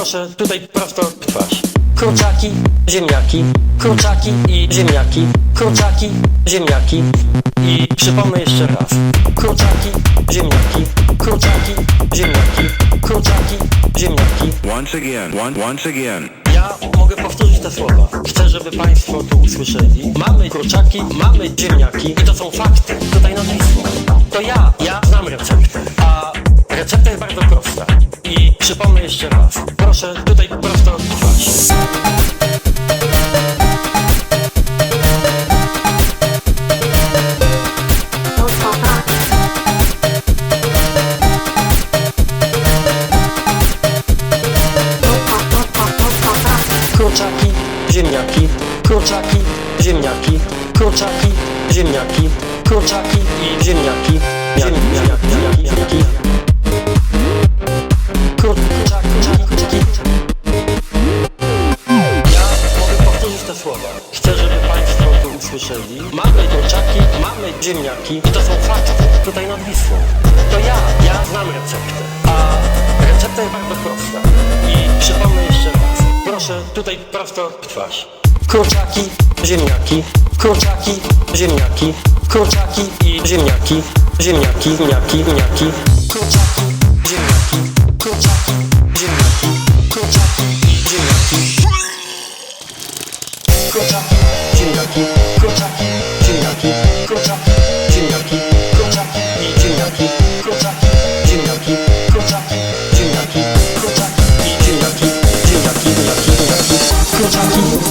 Proszę tutaj prosto w twarz. Kurczaki, ziemniaki, kurczaki i ziemniaki, kurczaki, ziemniaki. I przypomnę jeszcze raz. Kurczaki, ziemniaki, kurczaki, ziemniaki, kurczaki, ziemniaki. Once again, one, once again. Ja mogę powtórzyć te słowa. Chcę, żeby Państwo tu usłyszeli. Mamy kurczaki, mamy ziemniaki i to są fakty. Tutaj nad Wisłą. To ja, ja znam receptę. A przypomnę jeszcze raz. Proszę tutaj prosto w twarz. Kurczaki, ziemniaki, kurczaki, ziemniaki, kurczaki, ziemniaki, kurczaki i ziemniaki, ziemniaki, ziemniaki. Słowa. Chcę, żeby Państwo to usłyszeli. Mamy kurczaki, mamy ziemniaki i to są fakty. Tutaj nad Wisłą. To ja, ja znam receptę. A recepta jest bardzo prosta. I przypomnę jeszcze raz. Proszę tutaj prosto w twarz. Kurczaki, ziemniaki, kurczaki, ziemniaki, kurczaki i ziemniaki, ziemniaki, ziemniaki, ziemniaki, kurczaki,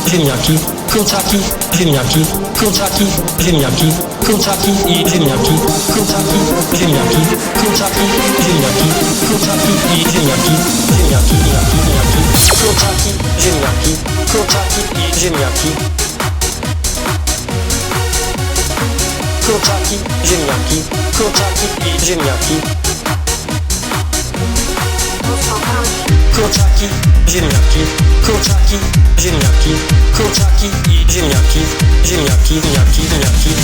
ziemniaki, kurczaki, ziemniaki, kurczaki, ziemniaki, kurczaki i ziemniaki, kurczaki, ziemniaki, kurczaki, ziemniaki, kurczaki i ziemniaki, ziemniaki, ziemniaki, ziemniaki, kurczaki, ziemniaki, kurczaki i ziemniaki. Kurczaki, ziemniaki, kurczaki i ziemniaki. Kurczaki, ziemniaki, kurczaki, ziemniaki, kurczaki i ziemniaki, ziemniaki, ziemniaki, ziemniaki.